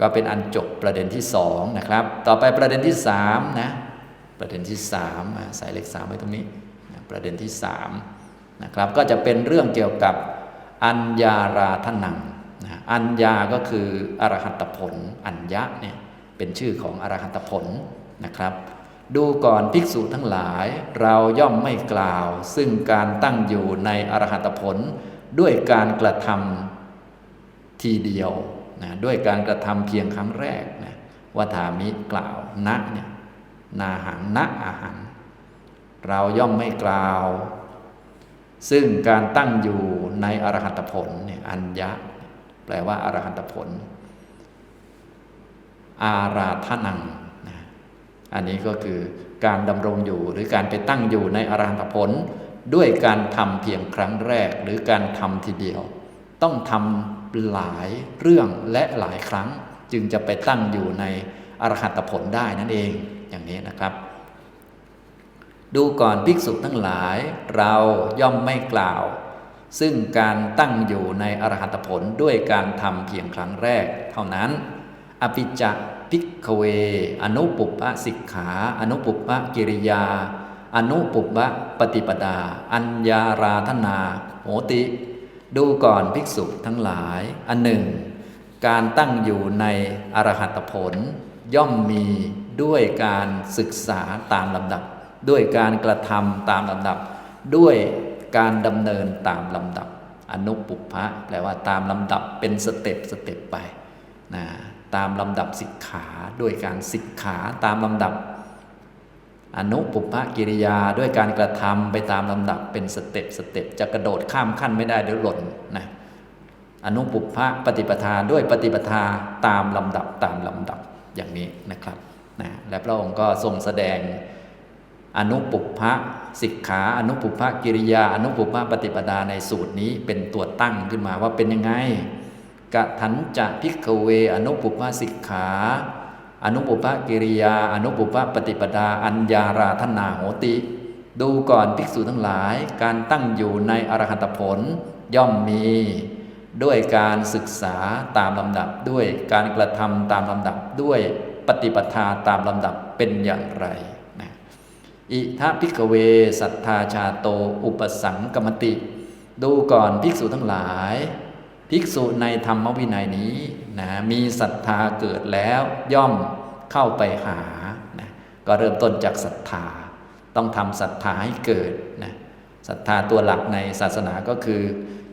ก็เป็นอันจบประเด็นที่สองนะครับ ต่อไปประเด็นที่สามนะประเด็นที่สามอะใส่เลขสามไว้ตรงนี้ประเด็นที่สามนะครับก็จะเป็นเรื่องเกี่ยวกับอัญญาราธนังนะอัญญาก็คืออรหัตผล อัญญะเนี่ยเป็นชื่อของอรหัตผลนะครับ ดูก่อนภิกษุทั้งหลาย เราย่อมไม่กล่าว ซึ่งการตั้งอยู่ในอรหัตผล ด้วยการกระทำทีเดียว นะด้วยการกระทำเพียงครั้งแรกนะวัฏามิกล่าวนะเนี่ยนาหังนะอาหัง เราย่อมไม่กล่าว ซึ่งการตั้งอยู่ในอรหัตผลเนี่ยอัญญะ แปลว่าอรหัตผล อาราธนังนะอันนี้ก็คือการดำรงอยู่หรือการไปตั้งอยู่ในอรหัตผล ด้วยการทำเพียงครั้งแรก หรือการทำทีเดียว ต้องทำ หลายเรื่องและหลายครั้ง จึงจะไปตั้งอยู่ในอรหัตผลได้นั่นเองอย่างนี้นะครับ ดูก่อนภิกษุทั้งหลาย เราย่อมไม่กล่าว ซึ่งการตั้งอยู่ในอรหัตผลด้วยการทำเพียงครั้งแรก เท่านั้น อภิจะพิกขเว อนุปุปะสิกขา อนุปุปะกิริยา อนุปุปปะปฏิปดา อัญญาราธนา โหติ ดูก่อนภิกษุทั้งหลาย อันหนึ่ง การตั้งอยู่ในอรหัตผล ย่อมมีด้วยการศึกษาตามลำดับ ด้วยการกระทำตามลำดับ ด้วยการดำเนินตามลำดับ อนุปุพะแปลว่าตามลำดับเป็นสเต็ปสเต็ปไปนะตามลำดับสิกขาด้วยการสิกขาตามลำดับ อนุปุพพกิริยาด้วยการกระทำไปตามลำดับเป็นสเต็ปสเต็ปจะกระโดดข้ามขั้นไม่ได้เดี๋ยวหล่นนะอนุปุพพปฏิปทาด้วยปฏิปทาตามลำดับตามลำดับอย่างนี้นะครับนะและพระองค์ก็ทรงแสดงอนุปุพพะสิกขาอนุปุพพกิริยา อนุปุพพปฏิปดาในสูตรนี้เป็นตัวตั้งขึ้นมาว่าเป็นยังไงกะทันจะพิกเว อนุปุพพสิกขา อนุปุพพกิริยา อนุปุพพปฏิปดา อัญญาราธนาโหติ ดูก่อนภิกษุทั้งหลาย การตั้งอยู่ในอรหัตผลย่อมมี ด้วยการศึกษาตามลำดับด้วยการกระทำตามลำดับด้วยปฏิปทาตามลำดับเป็นอย่างไรนะอิทะพิกเว สัทธาชาโต อุปสังกมติ ดูก่อนภิกษุทั้งหลาย ภิกษุในธรรมวินัยนี้นะมีศรัทธาเกิดแล้วย่อมเข้าไปหานะก็เริ่มต้นจากศรัทธา ต้องทำศรัทธาให้เกิดนะศรัทธาตัวหลักในศาสนาก็คือ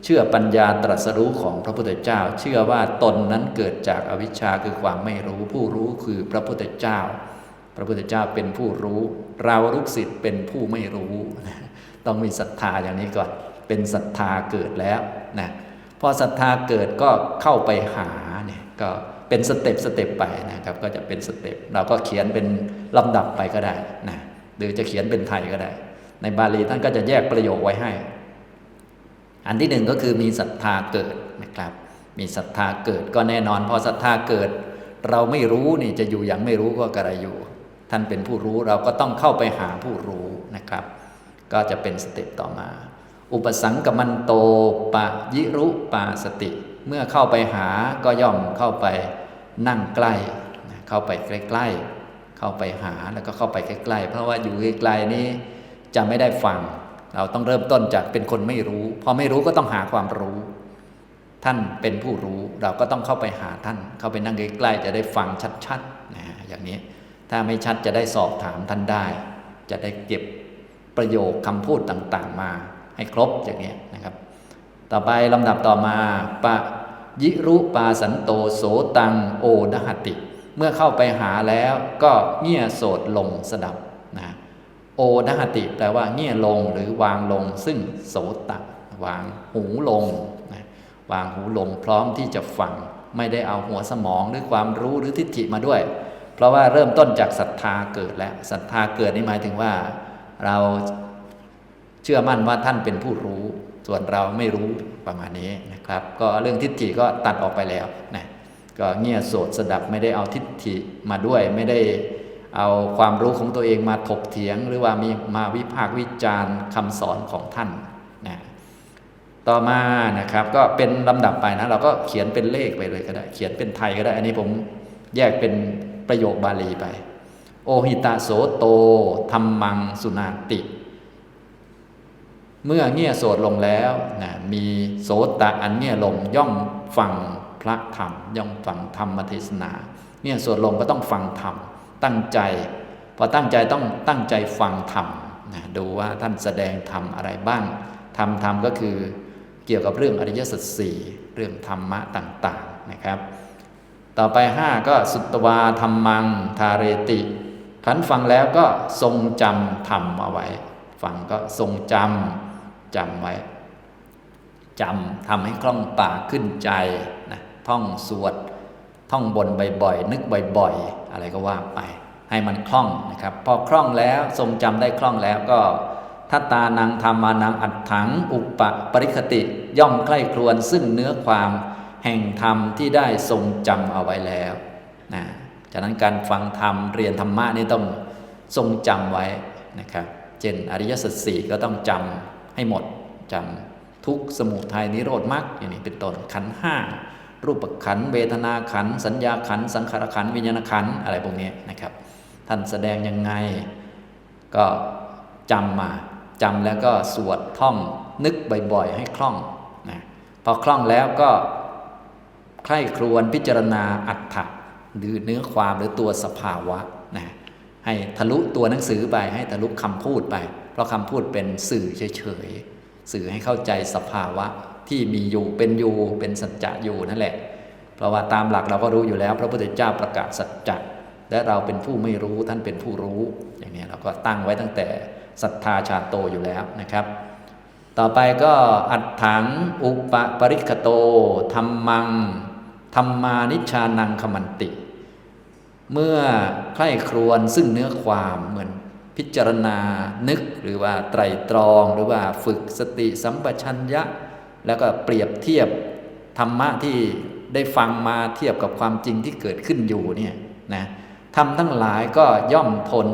เชื่อปัญญาตรัสรู้ของพระพุทธเจ้า เชื่อว่าตนนั้นเกิดจากอวิชชาคือความไม่รู้ ผู้รู้คือพระพุทธเจ้า พระพุทธเจ้าเป็นผู้รู้ เราลูกศิษย์เป็นผู้ไม่รู้ ต้องมีศรัทธาอย่างนี้ก่อนเป็นศรัทธาเกิดแล้วนะ พอศรัทธาเกิดก็เข้าไปหาเนี่ยก็เป็นสเต็ปสเต็ปไปนะครับ ก็จะเป็นสเต็ปเราก็เขียนเป็นลำดับไปก็ได้นะหรือจะเขียนเป็นไทยก็ได้ ในบาลีท่านก็จะแยกประโยคไว้ให้ อันที่หนึ่งก็คือมีศรัทธาเกิดนะครับ มีศรัทธาเกิดก็แน่นอน พอศรัทธาเกิด เราไม่รู้นี่จะอยู่อย่างไม่รู้ก็กระไรอยู่ ท่านเป็นผู้รู้เราก็ต้องเข้าไปหาผู้รู้นะครับ ก็จะเป็นสเต็ปต่อมา อุปสังกมันโตปะยิรุปาสติ เมื่อเข้าไปหาก็ย่อมเข้าไปนั่งใกล้ เข้าไปใกล้ๆ เข้าไปหาแล้วก็เข้าไปใกล้ๆ เพราะว่าอยู่ไกลๆนี้จะไม่ได้ฟัง เราต้องเริ่มต้นจากเป็นคนไม่รู้ พอไม่รู้ก็ต้องหาความรู้ ท่านเป็นผู้รู้เราก็ต้องเข้าไปหาท่าน เข้าไปนั่งใกล้ๆ จะได้ฟังชัดๆนะอย่างนี้ ถ้าไม่ชัดจะได้สอบถามท่านได้ จะได้เก็บประโยคคำพูดต่างๆมา ให้ครบอย่างนี้นะครับ ต่อไปลำดับต่อมาปะยิรุปาสันโตโสตังโอดหติ เมื่อเข้าไปหาแล้วก็เงี่ยโสดลงสดับนะโอดหติแปลว่าเงี่ยลงหรือวางลง ซึ่งโสตะวางหูลงนะวางหูลงพร้อมที่จะฟัง ไม่ได้เอาหัวสมองหรือความรู้หรือทิฏฐิมาด้วย เพราะว่าเริ่มต้นจากศรัทธาเกิดแล้วศรัทธาเกิดนี่หมายถึงว่า เรา เชื่อมั่นว่าท่านเป็นผู้รู้ ส่วนเราไม่รู้ประมาณนี้นะครับ ก็เรื่องทิฏฐิก็ตัดออกไปแล้วนะก็เงียโสดสดับไม่ได้เอาทิฏฐิมาด้วยไม่ได้เอาความรู้ของตัวเองมาถกเถียง หรือว่ามีมาวิพากษ์วิจารณ์คำสอนของท่านนะต่อมานะครับก็เป็นลำดับไปนะ เราก็เขียนเป็นเลขไปเลยก็ได้ เขียนเป็นไทยก็ได้ อันนี้ผมแยกเป็นประโยคบาลีไป โอหิตาโสโตธรรมังสุนาติ เมื่อเงี่ยโสดลงแล้วนะมีโสตะอันเงี่ยลงย่อมฟังพระธรรม ย่อมฟังธรรมเทศนาเนี่ยโสดลงก็ต้องฟังธรรมตั้งใจพอตั้งใจต้องตั้งใจฟังธรรมนะดูว่าท่านแสดงธรรมอะไรบ้างธรรมธรรมก็คือเกี่ยวกับเรื่องอริยสัจสี่เรื่องธรรมะต่างๆนะครับ ต่อไป 5 ก็สุตวาธรรมังทาเรติขันฟังแล้วก็ทรงจำธรรมเอาไว้ ฟังก็ทรงจำ จำไว้จำทำให้คล่องปากขึ้นใจนะท่องสวด ท่องบนบ่อยๆ นึกบ่อยๆ อะไรก็ว่าไป ให้มันคล่องนะครับ พอคล่องแล้วทรงจำได้คล่องแล้วก็ทัตตานังธรรมานังอัดถัง อุปปริคติย่อมใคร่ครวญซึ่งเนื้อความแห่งธรรมที่ได้ทรงจำเอาไว้แล้วนะฉะนั้นการฟังธรรมเรียนธรรมะนี่ต้องทรงจำไว้นะครับ เช่นอริยสัจสี่ก็ต้องจำ ให้หมดจำทุกสมุทัยนิโรธมรรคอย่างนี้เป็นต้นขันห้ารูปขันเวทนาขันสัญญาขันสังขารขันวิญญาณขันอะไรพวกนี้นะครับ ท่านแสดงยังไง ก็จำมาจำแล้วก็สวดท่องนึกบ่อยๆ ให้คล่องนะพอคล่องแล้วก็ใคร่ครวญพิจารณาอัตถะหรือเนื้อความหรือตัวสภาวะนะให้ทะลุตัวหนังสือไปให้ทะลุคำพูดไป เพราะคำพูดเป็นสื่อเฉยๆสื่อให้เข้าใจสภาวะที่มีอยู่เป็นอยู่เป็นสัจจะอยู่นั่นแหละ เพราะว่าตามหลักเราก็รู้อยู่แล้ว พระพุทธเจ้าประกาศสัจจะและเราเป็นผู้ไม่รู้ท่านเป็นผู้รู้ อย่างนี้เราก็ตั้งไว้ตั้งแต่ศรัทธาชาโตอยู่แล้วนะครับ ต่อไปก็อัดถังอุปปริคโตธรรมังธรรมานิชานังขมันติ เมื่อใคร่ครวญซึ่งเนื้อความเหมือน พิจารณานึกหรือว่าไตรตรองหรือว่าฝึกสติสัมปชัญญะ แล้วก็เปรียบเทียบธรรมะที่ได้ฟังมาเทียบกับความจริงที่เกิดขึ้นอยู่เนี่ยนะทำทั้งหลายก็ย่อมทน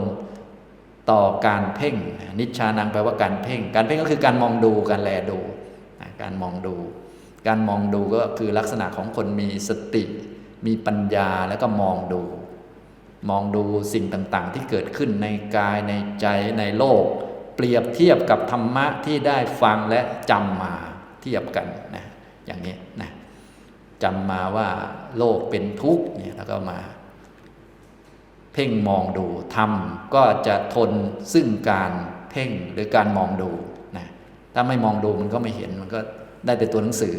ต่อการเพ่ง นิชานังแปลว่าการเพ่ง การเพ่งก็คือการมองดูการแลดู การมองดู การมองดูก็คือลักษณะของคนมีสติ มีปัญญาแล้วก็มองดู มองดูสิ่งต่างๆ ที่เกิดขึ้นในกายในใจในโลก เปรียบเทียบกับธรรมะที่ได้ฟังและจำมาเทียบกันนะอย่างนี้นะจำมาว่าโลกเป็นทุกข์เนี่ยแล้วก็มา เพ่งมองดูทำก็จะทนซึ่งการเพ่งหรือการมองดูนะถ้าไม่มองดูมันก็ไม่เห็นมันก็ได้แต่ตัวหนังสือ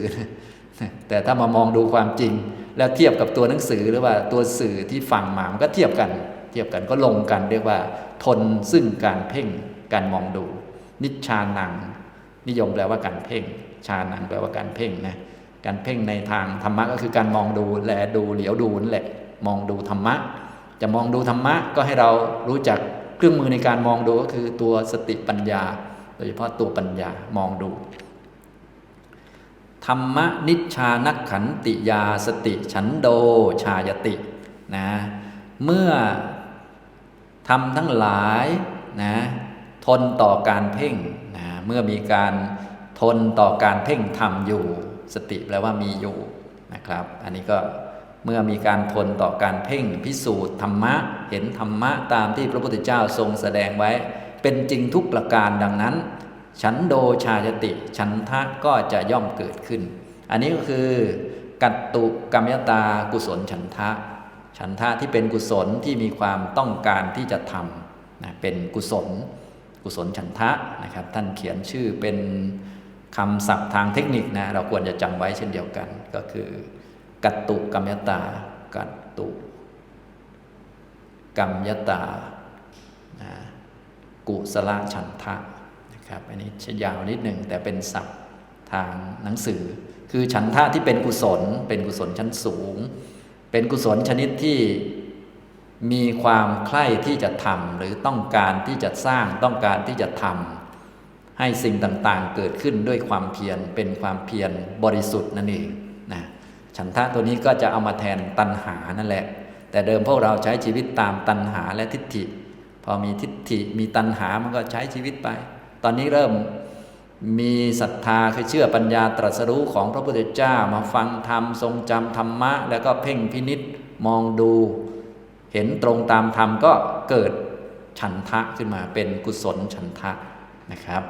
แต่ถ้ามามองดูความจริง แล้วเทียบกับตัวหนังสือหรือว่าตัวสื่อที่ฟังมามันก็เทียบกัน เทียบกันก็ลงกันเรียกว่า ทนซึ่งการเพ่งการมองดู นิชานัง นิยมแปลว่าการเพ่ง ชานังแปลว่าการเพ่งนะการเพ่งในทางธรรมะก็คือการมองดูแลดูเหลียวดูนั่นแหละ มองดูธรรมะ จะมองดูธรรมะก็ให้เรารู้จักเครื่องมือในการมองดูก็คือตัวสติปัญญา โดยเฉพาะตัวปัญญามองดู ธรรมนิชานักขันติยาสติฉันโดชายตินะเมื่อทำทั้งหลายนะทนต่อการเพ่งนะเมื่อมีการทนต่อการเพ่งทำอยู่ สติแปลว่ามีอยู่นะครับ อันนี้ก็เมื่อมีการทนต่อการเพ่งพิสูจน์ธรรมะ เห็นธรรมะตามที่พระพุทธเจ้าทรงแสดงไว้ เป็นจริงทุกประการดังนั้น ฉันโดชายติ ฉันทะก็จะย่อมเกิดขึ้น อันนี้ก็คือกัตตุกรรมยตากุศลฉันทะ ฉันทะที่เป็นกุศลที่มีความต้องการที่จะทำนะเป็นกุศล กุศลฉันทะนะครับท่านเขียนชื่อเป็นคำศัพท์ทางเทคนิคนะเราควรจะจำไว้เช่นเดียวกัน ก็คือ กัตตุกรรมยตา กัตตุกรรมยตานะกุศลฉันทะ นะครับอันนี้จะยาวนิดหนึ่งแต่เป็นศัพท์ทางหนังสือ คือฉันทะที่เป็นกุศล เป็นกุศลชั้นสูง เป็นกุศลชนิดที่มีความใคร่ที่จะทำหรือต้องการที่จะสร้างต้องการที่จะทำให้สิ่งต่างๆ เกิดขึ้นด้วยความเพียรเป็นความเพียรบริสุทธิ์นั่นเองนะฉันทะตัวนี้ก็จะเอามาแทนตัณหานั่นแหละ แต่เดิมพวกเราใช้ชีวิตตามตัณหาและทิฏฐิ พอมีทิฏฐิมีตัณหามันก็ใช้ชีวิตไป ตอนนี้เริ่มมีศรัทธาคือเชื่อปัญญาตรัสรู้ของพระพุทธเจ้ามาฟังธรรมทรงจำธรรมะ แล้วก็เพ่งพินิษมองดู เห็นตรงตามธรรมก็เกิดฉันทะขึ้นมาเป็นกุศลฉันทะนะครับ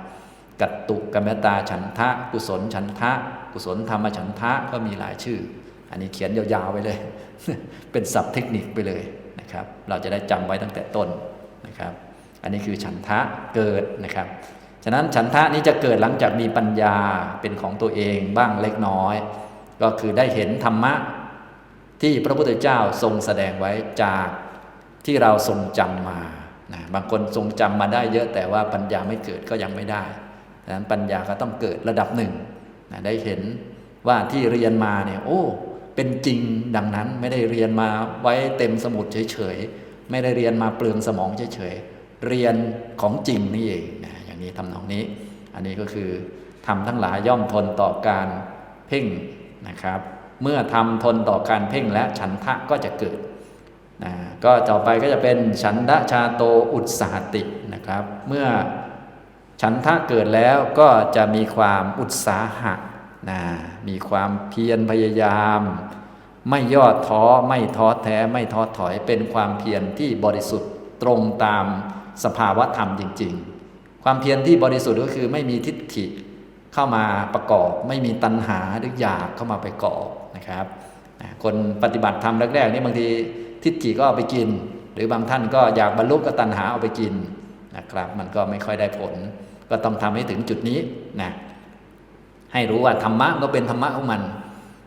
กัตตุกรรมตาฉันทะ กุศลฉันทะ กุศลธรรมฉันทะก็มีหลายชื่อ อันนี้เขียนยาวๆไปเลย เป็นศัพท์เทคนิคไปเลยนะครับ เราจะได้จำไว้ตั้งแต่ต้นนะครับ อันนี้คือฉันทะเกิดนะครับ ฉะนั้นฉันทะนี้จะเกิดหลังจากมีปัญญาเป็นของตัวเองบ้างเล็กน้อย ก็คือได้เห็นธรรมะที่พระพุทธเจ้าทรงแสดงไว้จากที่เราทรงจำมานะบางคนทรงจำมาได้เยอะแต่ว่าปัญญาไม่เกิดก็ยังไม่ได้ดังนั้นปัญญาก็ต้องเกิดระดับหนึ่งนะได้เห็นว่าที่เรียนมาเนี่ยโอ้ เป็นจริงดังนั้นไม่ได้เรียนมาไว้เต็มสมุดเฉยๆไม่ได้เรียนมาเปลืองสมองเฉยๆเรียนของจริงนี่เองนะอย่าง นี้ทำนองนี้ อันนี้ก็คือทำทั้งหลายย่อมทนต่อการเพ่งนะครับ เมื่อทำทนต่อการเพ่งและฉันทะก็จะเกิดนะก็ต่อไปก็จะเป็นฉันทะชาโตอุตสาหตินะครับ เมื่อฉันทะเกิดแล้วก็จะมีความอุตสาหะนะมีความเพียรพยายาม ไม่ย่อท้อไม่ท้อแท้ไม่ท้อถอยเป็นความเพียรที่บริสุทธิ์ตรงตามสภาวะธรรมจริง ๆ ความเพียรที่บริสุทธิ์ก็คือไม่มีทิฏฐิเข้ามาประกอบ ไม่มีตัณหาหรืออยากเข้ามาไปกอบนะครับคนปฏิบัติธรรมแรกๆนี่บางทีทิฏฐิก็เอาไปกิน หรือบางท่านก็อยากบรรลุก็ตัณหาเอาไปกินนะครับ มันก็ไม่ค่อยได้ผล ก็ต้องทำให้ถึงจุดนี้นะให้รู้ว่าธรรมะก็เป็นธรรมะของมัน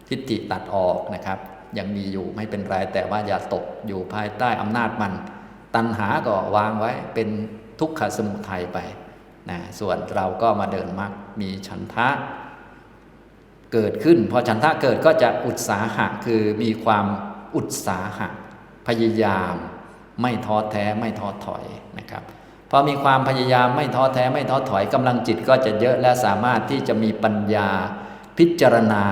ทิฏฐิตัดออกนะครับ ยังมีอยู่ไม่เป็นไรแต่ว่าอย่าตกอยู่ภายใต้อำนาจมัน ตัณหาก็วางไว้เป็นทุกขสมุทัยไป นะส่วนเราก็มาเดินมรรคมีฉันทะเกิดขึ้น พอฉันทะเกิดก็จะอุตสาหะคือมีความอุตสาหะ พยายาม ไม่ท้อแท้ไม่ท้อถอยนะครับพอมีความพยายามไม่ท้อแท้ไม่ท้อถอยกำลังจิตก็จะเยอะและสามารถที่จะมีปัญญาพิจารณา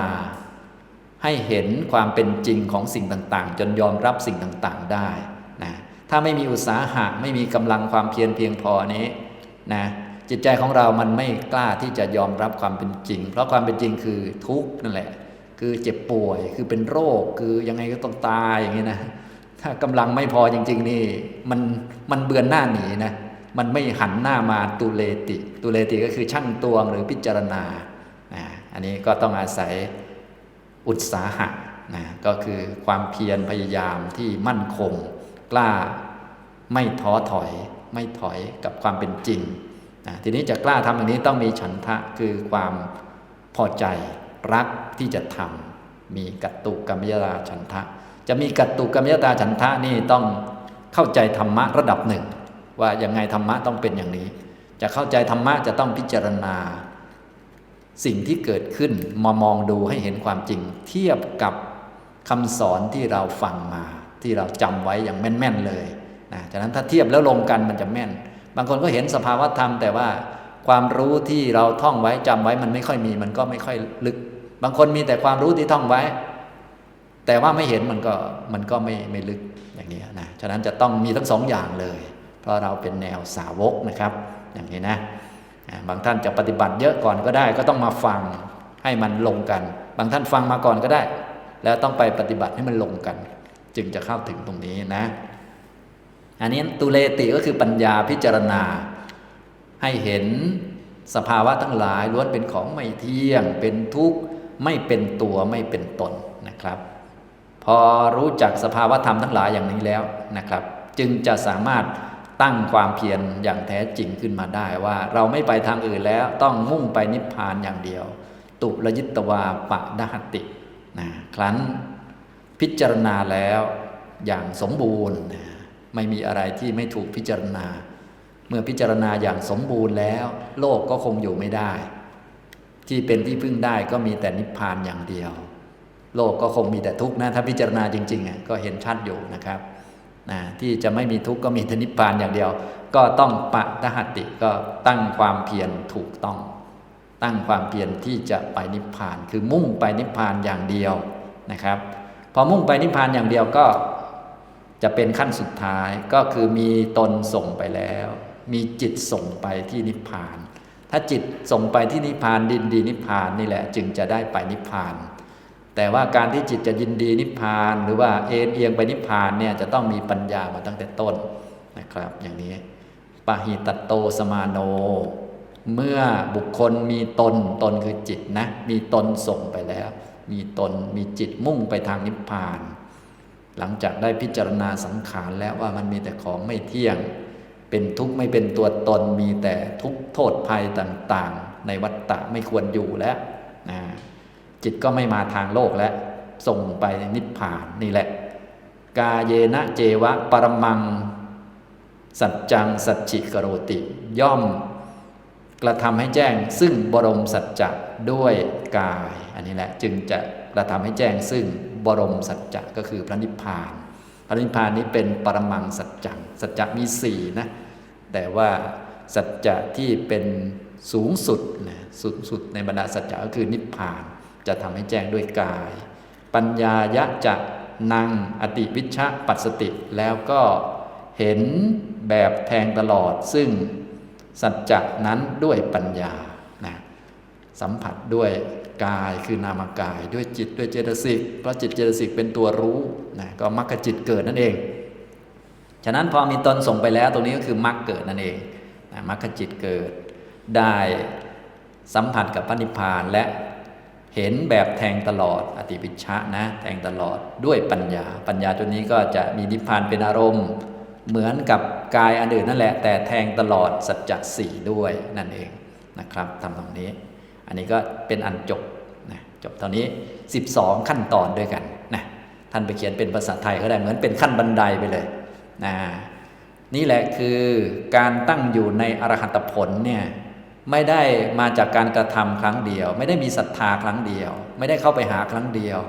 ให้เห็นความเป็นจริงของสิ่งต่างๆ จนยอมรับสิ่งต่างๆได้นะถ้าไม่มีอุตสาหะไม่มีกำลังความเพียรเพียงพอนี้นะ จิตใจของเรามันไม่กล้าที่จะยอมรับความเป็นจริง เพราะความเป็นจริงคือทุกข์นั่นแหละ คือเจ็บป่วย คือเป็นโรค คือยังไงก็ต้องตายอย่างนี้นะ ถ้ากำลังไม่พอจริง ๆ นี่ มันมันเบือนหน้าหนีนะ มันไม่หันหน้ามาตุเลติ ตุเลติก็คือช่างตวงหรือพิจารณานะอันนี้ก็ต้องอาศัยอุตสาหะนะก็คือความเพียรพยายามที่มั่นคง กล้าไม่ท้อถอย ไม่ถอยกับความเป็นจริง นะทีนี้จะกล้าทำอย่างนี้ต้องมีฉันทะคือความพอใจรักที่จะทำมีกัตตุกรรมยตาฉันทะ จะมีกัตตุกรรมยตาฉันทะนี่ต้องเข้าใจธรรมะระดับหนึ่ง ว่ายังไงธรรมะต้องเป็นอย่างนี้ จะเข้าใจธรรมะจะต้องพิจารณา สิ่งที่เกิดขึ้นมามองดูให้เห็นความจริง เทียบกับคำสอนที่เราฟังมา ที่เราจำไว้อย่างแม่นๆเลยนะฉะนั้นถ้าเทียบแล้วลงกันมันจะแม่น บางคนก็เห็นสภาวะธรรม แต่ว่าความรู้ที่เราท่องไว้จำไว้มันไม่ค่อยมี มันก็ไม่ค่อยลึก บางคนมีแต่ความรู้ที่ท่องไว้ แต่ว่าไม่เห็นมันก็มันก็ไม่ไม่ลึกอย่างนี้นะฉะนั้นจะต้องมีทั้งสองอย่างเลย เพราะเราเป็นแนวสาวกนะครับ อย่างนี้นะบางท่านจะปฏิบัติเยอะก่อนก็ได้ ก็ต้องมาฟังให้มันลงกัน บางท่านฟังมาก่อนก็ได้ แล้วต้องไปปฏิบัติให้มันลงกัน จึงจะเข้าถึงตรงนี้นะ อันนี้ตุเลติก็คือปัญญาพิจารณา ให้เห็นสภาวะทั้งหลายล้วนเป็นของไม่เที่ยง เป็นทุกข์ไม่เป็นตัวไม่เป็นตนนะครับ พอรู้จักสภาวะธรรมทั้งหลายอย่างนี้แล้วนะครับ จึงจะสามารถตั้งความเพียรอย่างแท้จริงขึ้นมาได้ว่า เราไม่ไปทางอื่นแล้วต้องมุ่งไปนิพพานอย่างเดียว ตุลยิตวาปะดหตินะครั้นพิจารณาแล้วอย่างสมบูรณ์นะ ไม่มีอะไรที่ไม่ถูกพิจารณา เมื่อพิจารณาอย่างสมบูรณ์แล้ว โลกก็คงอยู่ไม่ได้ ที่เป็นที่พึ่งได้ก็มีแต่นิพพานอย่างเดียว โลกก็คงมีแต่ทุกข์นะถ้าพิจารณาจริงๆก็เห็นชัดอยู่นะครับนะที่จะไม่มีทุกข์ก็มีแต่นิพพานอย่างเดียว ก็ต้องปะทหติก็ตั้งความเพียรถูกต้อง ตั้งความเพียรที่จะไปนิพพาน คือมุ่งไปนิพพานอย่างเดียวนะครับ พอมุ่งไปนิพพานอย่างเดียวก็ จะเป็นขั้นสุดท้ายก็คือมีตนส่งไปแล้ว มีจิตส่งไปที่นิพพาน ถ้าจิตส่งไปที่นิพพานดินดีนิพพานนี่แหละ จึงจะได้ไปนิพพาน แต่ว่าการที่จิตจะยินดีนิพพาน หรือว่าเอ็นเอียงไปนิพพานเนี่ยจะต้องมีปัญญามาตั้งแต่ต้นนะครับ อย่างนี้ปะหิตัตโตสมาโน เมื่อบุคคลมีตนตนคือจิตนะ มีตนส่งไปแล้ว มีตนมีจิตมุ่งไปทางนิพพาน หลังจากได้พิจารณาสังขารแล้วว่ามันมีแต่ของไม่เที่ยง เป็นทุกข์ไม่เป็นตัวตนมีแต่ทุกข์โทษภัยต่างๆ ในวัฏฏะไม่ควรอยู่แล้วนะจิตก็ไม่มาทางโลกแล้ว ส่งไปนิพพานนี่แหละ กาเยนะเจวะปรมัง สัจจัง สัจฉิกโรติ ย่อม กระทำให้แจ้งซึ่งบรมสัจจะด้วยกาย อันนี้แหละจึงจะกระทำให้แจ้งซึ่ง บรมสัจจะก็คือพระนิพพาน พระนิพพานนี้เป็นปรมังสัจจัง สัจจะมีสี่นะ แต่ว่าสัจจะที่เป็นสูงสุดนะสุดสุดในบรรดาสัจจะก็คือนิพพาน จะทำให้แจ้งด้วยกาย ปัญญายะจะนังอติวิชะปัสสติ แล้วก็เห็นแบบแทงตลอดซึ่งสัจจะนั้นด้วยปัญญา สัมผัสด้วยกายคือนามกายด้วยจิตด้วยเจตสิกเพราะจิตเจตสิกเป็นตัวรู้นะก็มรรคจิตเกิดนั่นเอง ฉะนั้นพอมีตนส่งไปแล้วตรงนี้ก็คือมรรคเกิดนั่นเองนะมรรคจิตเกิด ได้สัมผัสกับพระนิพพานและเห็นแบบแทงตลอดอติปิชะนะแทงตลอดด้วยปัญญา ปัญญาตัวนี้ก็จะมีนิพพานเป็นอารมณ์ เหมือนกับกายอันอื่นนั่นแหละ แต่แทงตลอดสัจจะสี่ด้วยนั่นเองนะครับทำตรงนี้ อันนี้ก็เป็นอันจบนะจบเท่านี้ 12 ขั้นตอนด้วยกันนะท่านไปเขียนเป็นภาษาไทยก็ได้เหมือนเป็นขั้นบันไดไปเลยนะนี่แหละคือการตั้งอยู่ในอรหัตผลเนี่ยไม่ได้มาจากการกระทำครั้งเดียว ไม่ได้มีศรัทธาครั้งเดียว ไม่ได้เข้าไปหาครั้งเดียว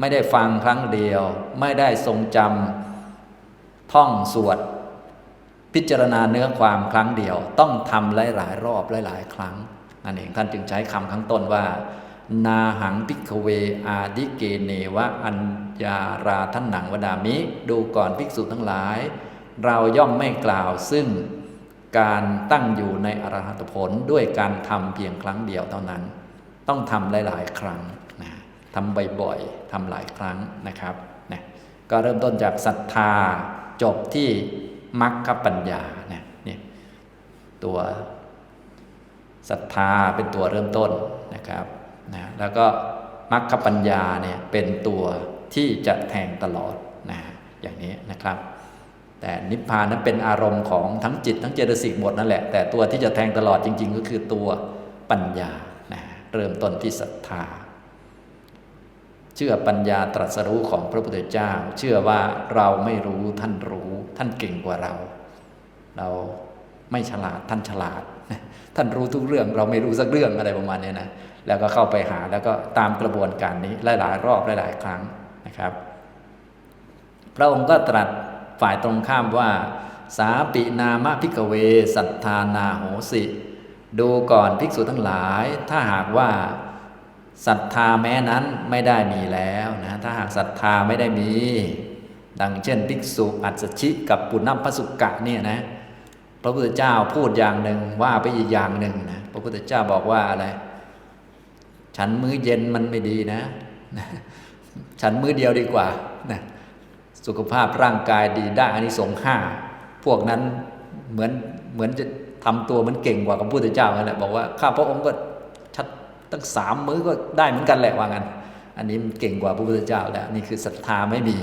ไม่ได้ฟังครั้งเดียว ไม่ได้ทรงจำท่องสวด พิจารณาเนื้อความครั้งเดียว ต้องทำหลายๆรอบหลาย ๆ ครั้ง นั่นเองท่านจึงใช้คำข้างต้นว่า นาหังพิกเวอาดิเกเนวะอัญญาราท่านหนังวดามิ ดูก่อนภิกษุทั้งหลาย เราย่อมไม่กล่าวซึ่งการตั้งอยู่ในอรหัตผลด้วยการทำเพียงครั้งเดียวเท่านั้น ต้องทำหลาย ๆ ครั้งนะทำบ่อยๆทำหลายครั้งนะครับนะก็เริ่มต้นจากศรัทธาจบที่มรรคปัญญานะนี่ตัว ศรัทธาเป็นตัวเริ่มต้นนะครับนะแล้วก็มรรคปัญญาเนี่ยเป็นตัวที่จะแทงตลอดนะอย่างนี้นะครับ แต่นิพพานนั้นเป็นอารมณ์ของทั้งจิตทั้งเจตสิกหมดนั่นแหละ แต่ตัวที่จะแทงตลอดจริง ๆ ก็คือตัวปัญญานะเริ่มต้นที่ศรัทธา เชื่อปัญญาตรัสรู้ของพระพุทธเจ้า เชื่อว่าเราไม่รู้ท่านรู้ ท่านเก่งกว่าเรา เราไม่ฉลาดท่านฉลาด ท่านรู้ทุกเรื่อง เราไม่รู้สักเรื่องอะไรประมาณนี้นะแล้วก็เข้าไปหาแล้วก็ตามกระบวนการนี้หลายๆรอบหลายๆครั้งนะครับ พระองค์ก็ตรัสฝ่ายตรงข้ามว่า สาปินามะพิกเว สัทธานาโหสิ ดูก่อนภิกษุทั้งหลาย ถ้าหากว่าศรัทธาแม้นั้นไม่ได้มีแล้วนะถ้าหากศรัทธาไม่ได้มี ดังเช่น ภิกษุอัศชิกับปุณณพสุกะเนี่ยนะ พระพุทธเจ้าพูดอย่างหนึ่งว่าไปอีกอย่างหนึ่งนะพระพุทธเจ้าบอกว่าอะไร ฉันมื้อเย็นมันไม่ดีนะ ฉันมื้อเดียวดีกว่านะสุขภาพร่างกายดีได้อานิสงส์ห้าพวกนั้นเหมือนเหมือนจะทำตัวมันเก่งกว่าพระพุทธเจ้านั่นแหละบอกว่าข้าพระองค์ก็ชัดตั้งสามมื้อก็ได้เหมือนกันแหละว่างั้น อันนี้มันเก่งกว่าพระพุทธเจ้าแล้วนี่คือศรัทธาไม่มี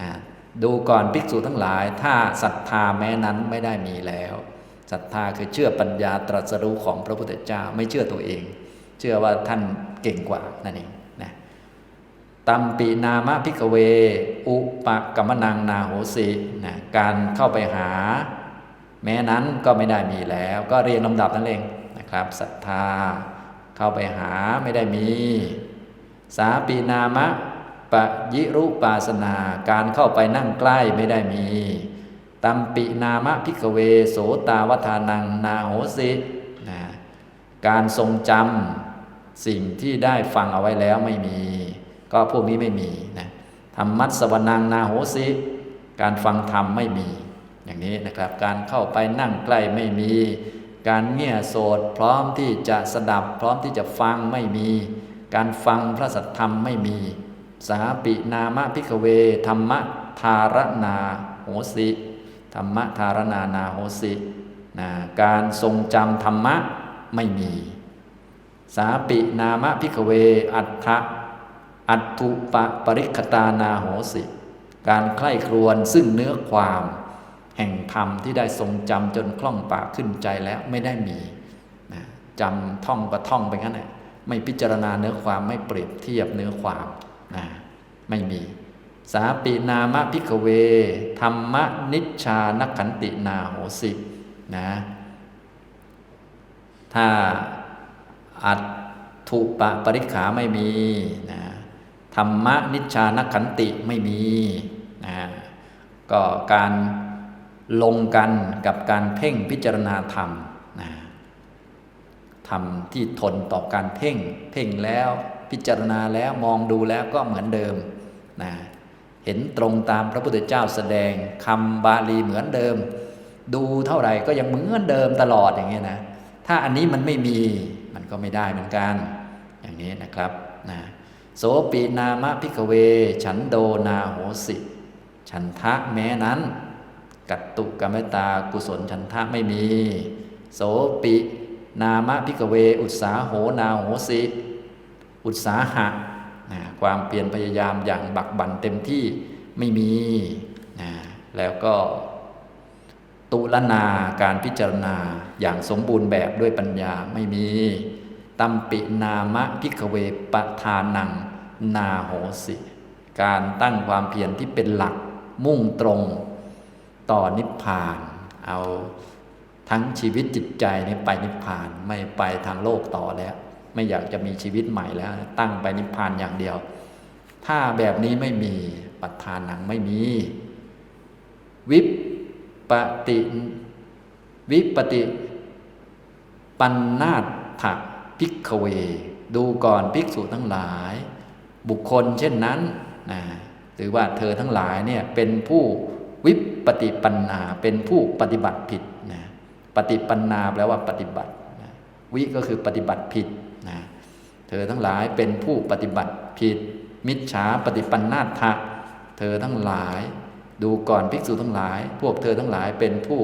นะ ดูก่อนภิกษุทั้งหลาย ถ้าศรัทธาแม้นั้นไม่ได้มีแล้วศรัทธาคือเชื่อปัญญาตรัสรู้ของพระพุทธเจ้าไม่เชื่อตัวเอง เชื่อว่าท่านเก่งกว่านั่นเองนะตัมปีนามะพิกเว อุปกรรมนังนาโหสินะการเข้าไปหา แม้นั้นก็ไม่ได้มีแล้ว ก็เรียงลำดับนั่นเองนะครับศรัทธาเข้าไปหาไม่ได้มี สาปีนามะ ปะยิรุปาสนาการเข้าไปนั่งใกล้ไม่ได้มีตัมปินามะพิกเวโสตาวัฒานังนาโหสินะการทรงจำสิ่งที่ได้ฟังเอาไว้แล้วไม่มี ก็พวกนี้ไม่มีนะธรรมัสวนังนาโหสิการฟังธรรมไม่มีอย่างนี้นะครับ การเข้าไปนั่งใกล้ไม่มี การเงี่ยโสดพร้อมที่จะสดับพร้อมที่จะฟังไม่มี การฟังพระสัทธรรมไม่มี สาปินามพิกเว ธรรมะทารนาโหสิธรรมะทารนานาโหสินะการทรงจำธรรมะไม่มี สาปินามพิกเว อัฏฐะอัตถุปะปริคตานาโหสิ การใคร่ครวญซึ่งเนื้อความ แห่งธรรมที่ได้ทรงจำจนคล่องปากขึ้นใจแล้วไม่ได้มีจำท่องก็ท่องไปงั้นแหละไม่พิจารณาเนื้อความไม่เปรียบเทียบเนื้อความ นะไม่มี สาปีนามะพิกเว ธรรมนิชชานขันตินาโหสินะถ้าอัตถุปะปริขาไม่มีนะธรรมนิชชานขันติไม่มีนะก็การลงกันกับการเพ่งพิจารณาธรรมนะธรรมที่ทนต่อการเพ่ง เพ่งแล้ว พิจารณาแล้วมองดูแล้วก็เหมือนเดิมนะเห็นตรงตามพระพุทธเจ้าแสดงคำบาลีเหมือนเดิม ดูเท่าไหร่ก็ยังเหมือนเดิมตลอดอย่างเงี้ยนะถ้าอันนี้มันไม่มีมันก็ไม่ได้เหมือนกัน อย่างนี้นะครับนะโสปีนามะพิกเว ฉันโดนาโหสิ ฉันทะแม้นั้น กัตตุกรรมตากุศลฉันทะไม่มี โสปินามะพิกเว อุตสาโหนาโหสิ อุตสาหะนะความเปลี่ยนพยายามอย่างบักบั่นเต็มที่ไม่มีนะแล้วก็ตุลนาการพิจารณาอย่างสมบูรณ์แบบด้วยปัญญาไม่มี ตัมปินามะพิกเวปทานัง นาโหสิ การตั้งความเพียรที่เป็นหลักมุ่งตรงต่อนิพพาน เอาทั้งชีวิตจิตใจนี้ไปนิพพานไม่ไปทางโลกต่อแล้ว ไม่อยากจะมีชีวิตใหม่แล้ว ตั้งไปนิพพานอย่างเดียว ถ้าแบบนี้ไม่มีปัทานหนังไม่มี วิปปติวิปติ ปันนาถพิกเว ดูก่อนภิกษุทั้งหลาย บุคคลเช่นนั้นนะหรือว่าเธอทั้งหลายเนี่ยเป็นผู้วิปฏิปันนาเป็นผู้ปฏิบัติผิดนะปฏิปันนาแปลว่าปฏิบัตินะวิก็คือปฏิบัติผิด ธอทั้งหลายเป็นผู้ปฏิบัติผิด มิจฉาปฏิปันนาทะเธอทั้งหลาย ดูก่อนภิกษุทั้งหลาย พวกเธอทั้งหลายเป็นผู้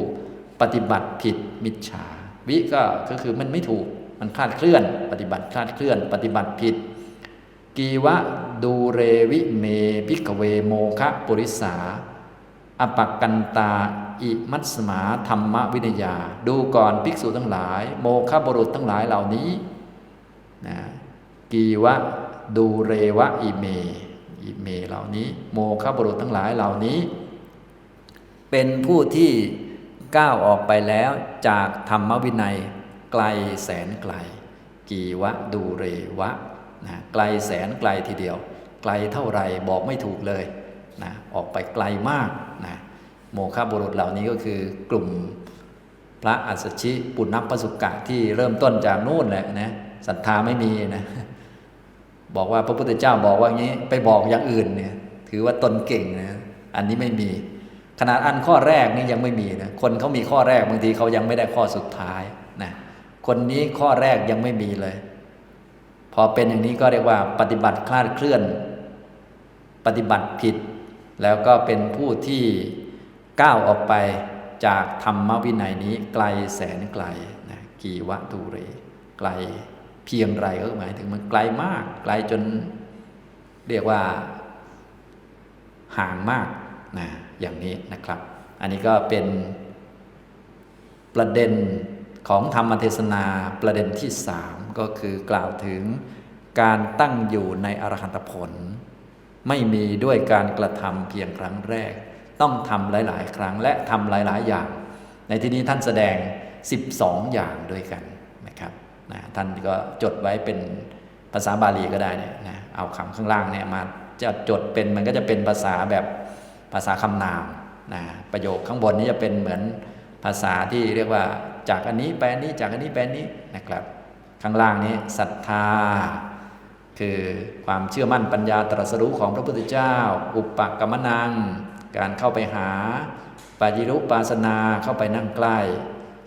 ปฏิบัติผิด มิจฉา วิก็ก็คือมันไม่ถูกมันคลาดเคลื่อน ปฏิบัติคลาดเคลื่อน ปฏิบัติผิด กีวะดูเรวิเมพิกเวโมคะปุริสาอปักกันตา อิมัตสมาธรรมวินยา ดูก่อนภิกษุทั้งหลาย โมฆะบุรุษทั้งหลายเหล่านี้นะ กีวะดูเรวะอิเม อิเมเหล่านี้ โมฆะบุรุษทั้งหลายเหล่านี้ เป็นผู้ที่ก้าวออกไปแล้วจากธรรมวินัยไกลแสนไกล กีวะดูเรวะนะไกลแสนไกลทีเดียว ไกลเท่าไรบอกไม่ถูกเลยนะออกไปไกลมากนะโมฆะบุรุษเหล่านี้ก็คือกลุ่มพระอัสสชิปุณณปสุกะที่เริ่มต้นจากนู่นแหละนะศรัทธาไม่มีนะ บอกว่าพระพุทธเจ้าบอกว่างี้ไปบอกอย่างอื่นเนี่ยถือว่าตนเก่งนะอันนี้ไม่มี ขนาดอันข้อแรกนี่ยังไม่มีนะคนเขามีข้อแรกบางทีเขายังไม่ได้ข้อสุดท้ายนะคนนี้ข้อแรกยังไม่มีเลย พอเป็นอย่างนี้ก็เรียกว่า ปฏิบัติคลาดเคลื่อน ปฏิบัติผิด แล้วก็เป็นผู้ที่ก้าวออกไปจากธรรมวินัยนี้ไกลแสนไกลนะกีวะตูเรไกล พียงไรก็หมายถึงมันไกลมาก ไกลจนเรียกว่า ห่างมากนะอย่างนี้นะครับ อันนี้ก็เป็นประเด็นของธรรมเทศนาประเด็นที่สามก็คือกล่าวถึงการตั้งอยู่ในอรหันตผล ไม่มีด้วยการกระทำเพียงครั้งแรก ต้องทำหลาย ๆ ครั้งและทำหลาย ๆ อย่าง ในที่นี้ท่านแสดง 12 อย่างด้วยกัน นะท่านก็จดไว้เป็นภาษาบาลีก็ได้เนี่ยนะเอาคำข้างล่างเนี่ยมาจะจดเป็นมันก็จะเป็นภาษาแบบภาษาคำนามนะประโยคข้างบนนี้จะเป็นเหมือนภาษาที่เรียกว่าจากอันนี้ไปอันนี้จากอันนี้ไปอันนี้นะครับ ข้างล่างนี้ศรัทธา คือความเชื่อมั่นปัญญาตรัสรู้ของพระพุทธเจ้า อุปปักรรมนัง การเข้าไปหาปาจิรุปาสนาเข้าไปนั่งใกล้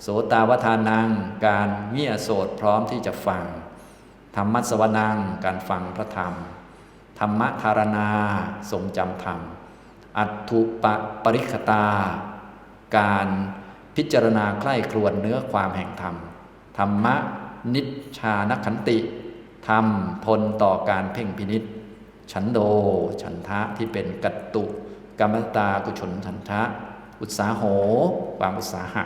โสตาวทานัง การเงี่ยโสดพร้อมที่จะฟัง ธรรมัสวนัง การฟังพระธรรม ธรรมธารณา ทรงจำธรรม อัตถุปปริคตา การพิจารณาใคร่ครวญเนื้อความแห่งธรรม ธรรมนิชชานขันติ ธรรมทนต่อการเพ่งพินิษฉันโด ฉันทะที่เป็นกัตตุกรรมตากุชนฉันทะ อุตสาโหความอุตสาหะ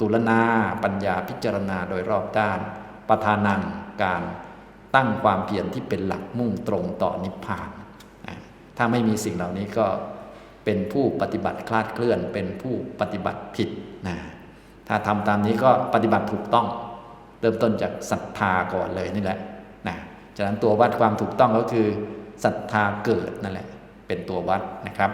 ตุลนาปัญญาพิจารณาโดยรอบด้าน ประธานังการตั้งความเพียรที่เป็นหลักมุ่งตรงต่อนิพพาน ถ้าไม่มีสิ่งเหล่านี้ก็เป็นผู้ปฏิบัติคลาดเคลื่อน เป็นผู้ปฏิบัติผิดนะถ้าทำตามนี้ก็ปฏิบัติถูกต้อง เริ่มต้นจากศรัทธาก่อนเลยนี่แหละนะฉะนั้นตัววัดความถูกต้องก็คือศรัทธาเกิดนั่นแหละ เป็นตัววัดนะครับ